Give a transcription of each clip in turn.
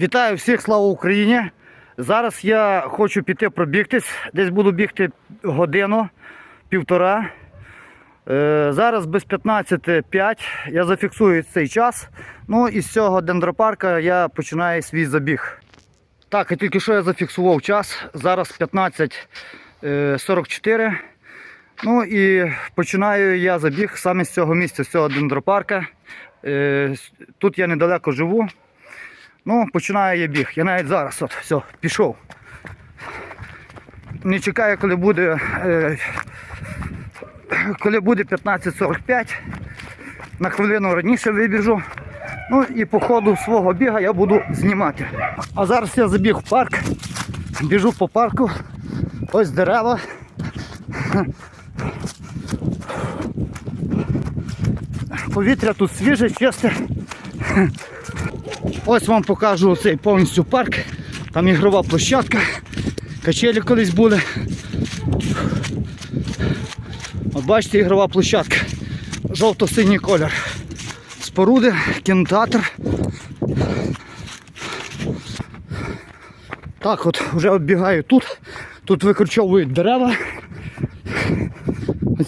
Вітаю всіх, слава Україні! Зараз я хочу піти пробігтись. Десь буду бігти годину, півтора. Е, зараз без 15.05 я зафіксую цей час. Ну і з цього дендропарка я починаю свій забіг. Так, і тільки що я зафіксував час. Зараз 15.44. Ну і починаю я забіг саме з цього місця, з цього дендропарка. Е, Тут я недалеко живу. Ну, починаю я біг. Я навіть зараз от, все, пішов. Не чекаю, коли буде, е, коли буде 15.45. На хвилину раніше вибіжу. Ну і по ходу свого біга я буду знімати. А зараз я забіг в парк, біжу по парку. Ось дерева. Повітря тут свіже, чисте. Ось вам покажу цей повністю парк. Там ігрова площадка. Качелі колись були. От бачите, ігрова площадка. Жовто-синій колір. Споруди, кінотеатр. Так от вже оббігаю тут. Тут викорчовують дерева.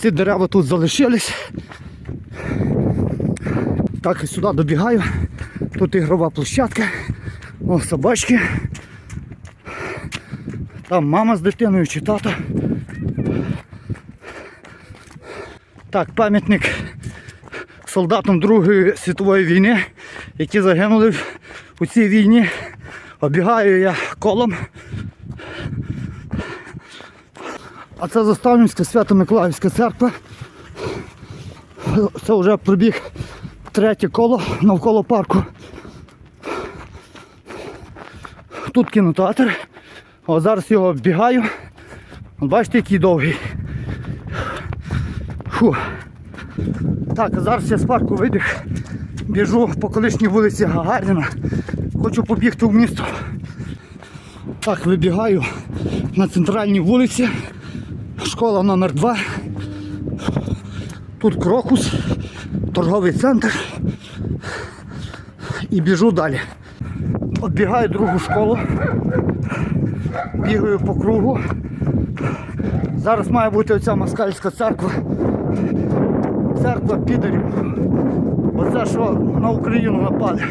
Ці дерева тут залишились. Так і сюди добігаю. Тут ігрова площадка. О, собачки. Там мама з дитиною чи тато. Так, пам'ятник солдатам Другої світової війни, які загинули у цій війні. Обігаю я колом. А це Заставнівська Свято-Миколаївська церква. Це вже пробіг третє коло навколо парку. Тут кінотеатр. О, зараз його оббігаю. От Бачите, який довгий. Фу. Так, зараз я з парку вибіг. Біжу по колишній вулиці Гагаріна. Хочу побігти в місто. Так, вибігаю на центральній вулиці. Школа номер 2 Тут крокус, торговий центр. І біжу далі. Оббігаю другу школу. Бігаю по кругу. Зараз має бути оця москальська церква. Церква підарів. Оце що на Україну напали.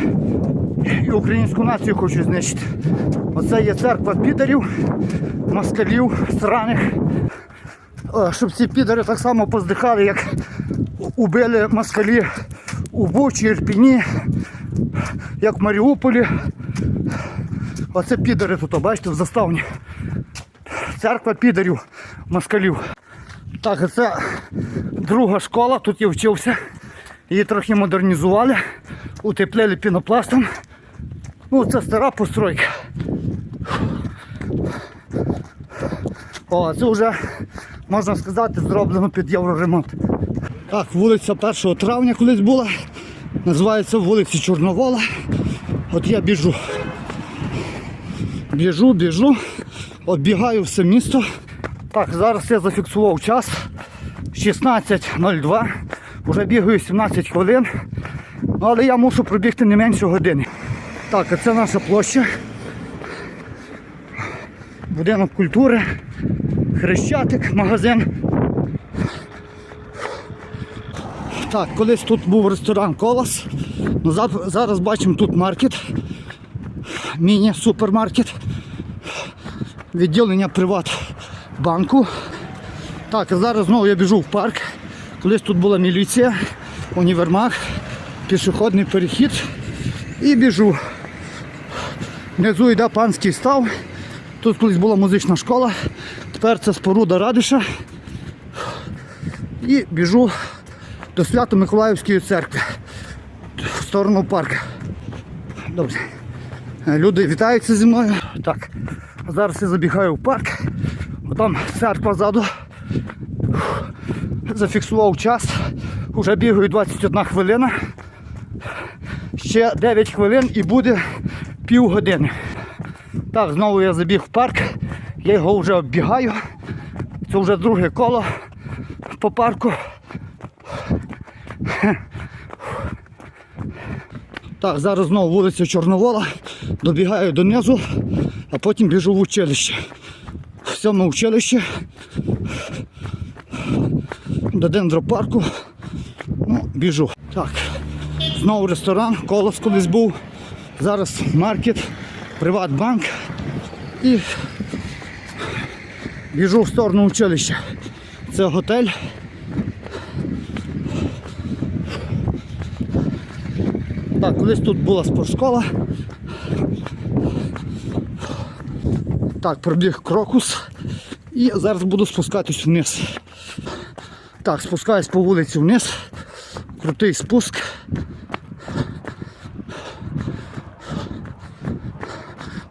І українську націю хочуть знищити. Оце є церква підарів, москалів, сраних. Щоб ці підари так само поздихали, як убили москалі у Бучі, Ірпіні, як в Маріуполі. Оце підари тут, бачите, в заставні. Церква підарів, москалів. Так, це друга школа, тут я вчився. Її трохи модернізували, утеплили пінопластом. Ну, це стара постройка. О, це вже, можна сказати, зроблено під євроремонт. Так, вулиця 1 травня колись була. Називається вулиця Чорновола. От я біжу. Біжу, біжу, оббігаю все місто. Так, зараз я зафіксував час 16.02. Вже бігаю 17 хвилин. Ну, але я мушу пробігти не менше години. Так, а це наша площа. Будинок культури, хрещатик, магазин. Так, колись тут був ресторан Колос. Ну, Зараз бачимо тут маркет, міні-супермаркет, відділення Приватбанку. Так, а зараз знову я біжу в парк. Колись тут була міліція, універмаг, пішохідний перехід і біжу. Внизу йде панський став. Тут колись була музична школа, тепер це споруда Радиша. І біжу до Свято-Миколаївської церкви в сторону парку. Добре. Люди вітаються зі мною. Так, зараз я забігаю в парк. Там церква ззаду. Зафіксував час. Уже бігаю 21 хвилина. Ще 9 хвилин і буде півгодини. Так, знову я забіг в парк. Я його вже оббігаю. Це вже друге коло по парку. Так, зараз знову вулиця Чорновола, добігаю донизу, а потім біжу в училище. Сьоме училище до дендропарку. Ну, біжу. Так. Знову ресторан, колос колись був. Зараз маркет, Приватбанк. І біжу в сторону училища. Це готель. Так, колись тут була спортшкола. Так, пробіг крокус. І зараз буду спускатись вниз. Так, спускаюсь по вулиці вниз. Крутий спуск.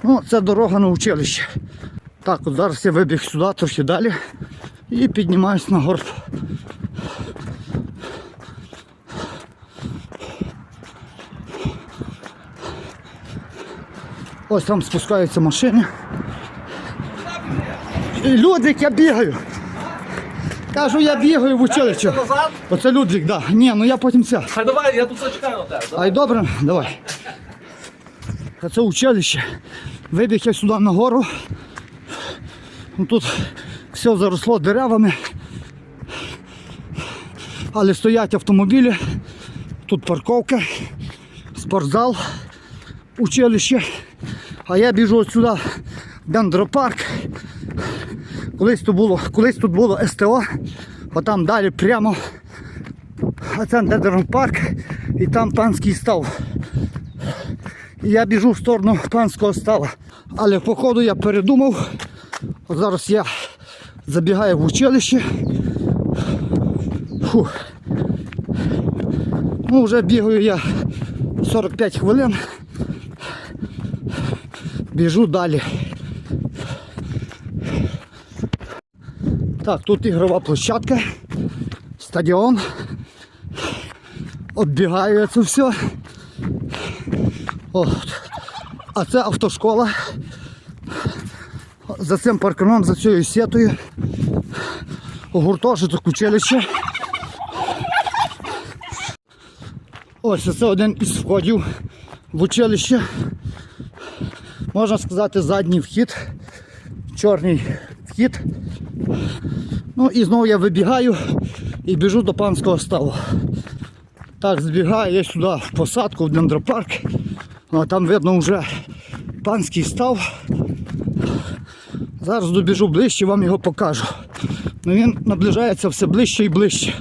Ну, це дорога на училище. Так, от зараз я вибіг сюди, трохи далі і піднімаюсь на горб. Ось там спускаються машини. Людвік, я бігаю. Кажу, я бігаю в училище. Оце Людвік, так. Да. Ні, ну я потім це. Хай давай, я тут зачекаю на тебе. Ай добре, давай. А Це училище. Вибіг я сюди на гору. Ну, Тут все заросло деревами. Але стоять автомобілі. Тут парковка, спортзал, училище. А я біжу от сюди, в дендропарк. Колись тут було, колись тут було СТО, а там далі прямо а це дендропарк і там панський став. І я біжу в сторону панського става. Але походу я передумав. От зараз я забігаю в училище. Фу. Ну, вже бігаю я 45 хвилин. Біжу далі. Так, тут ігрова площадка, стадіон. Оббігаю я це все. От. А це автошкола. За цим парканом, за цією сітою. Гуртожиток училище. Ось це один із входів в училище. Можна сказати, задній вхід, чорний вхід. Ну і знову я вибігаю і біжу до панського ставу. Так, збігаю я сюди в посадку в дендропарк. А там видно вже панський став. Зараз добіжу ближче, вам його покажу. Ну, він наближається все ближче і ближче.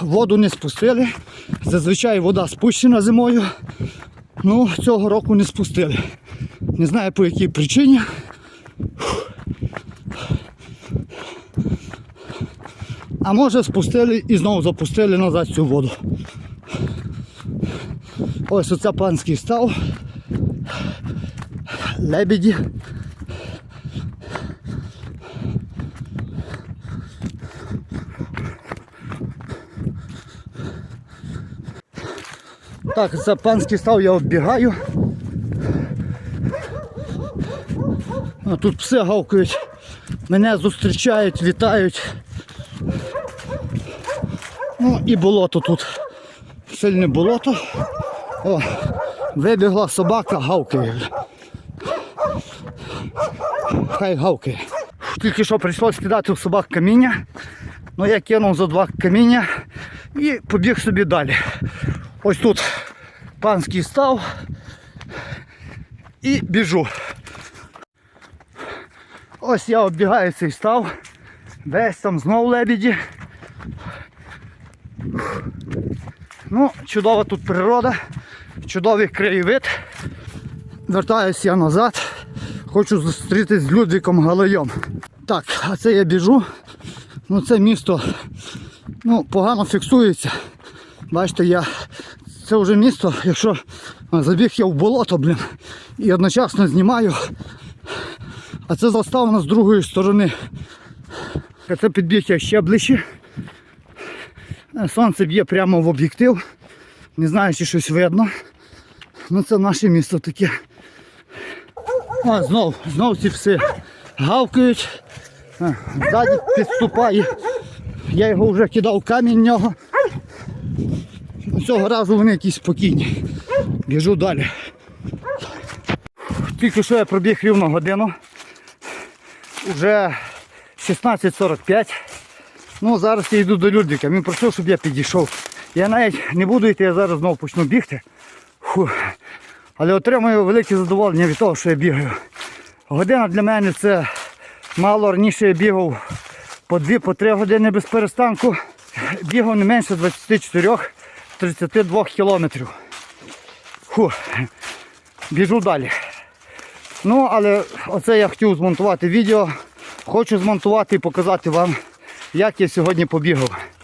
Воду не спустили. Зазвичай вода спущена зимою. Ну, цього року не спустили. Не знаю по якій причині. А може спустили і знову запустили назад цю воду. Ось оце панський став. Лебеді. Так, це панський став, я оббігаю. А тут пси гавкають, мене зустрічають, вітають. Ну і болото тут. Сильне болото. О, вибігла собака, гавкає. Хай гавкає. Тільки що прийшлося кидати в собак каміння. Ну я кинув за два каміння і побіг собі далі. Ось тут панський став і біжу. Ось я оббігаю цей став. Весь там знов лебіді. Ну, чудова тут природа, чудовий краєвид. Вертаюся я назад. Хочу зустрітись з Людвіком Галайом. Так, а це я біжу. Ну це місто ну, погано фіксується. Бачите, я це вже місто, якщо забіг я в болото, блін, і одночасно знімаю. А це заставлено з другої сторони. Це підбіг ще ближче. Сонце б'є прямо в об'єктив. Не знаю, чи щось видно. Ну це наше місто таке. А, знов, знов ці пси гавкають. А, Ззаді підступає. Я його вже кидав камінь в нього. Цього разу вони якісь спокійні. Біжу далі. Тільки що я пробіг рівно годину. Уже 16.45. Ну, зараз я йду до Людвіка. Він просив, щоб я підійшов. Я навіть не буду йти, я зараз знову почну бігти. Фу. Але отримую велике задоволення від того, що я бігаю. Година для мене це мало. Раніше я бігав по 2-3 години без перестанку. Бігав не менше 24-32 кілометрів. Фу. Біжу далі. Ну, але оце я хотів змонтувати відео. Хочу змонтувати і показати вам, як я сьогодні побігав.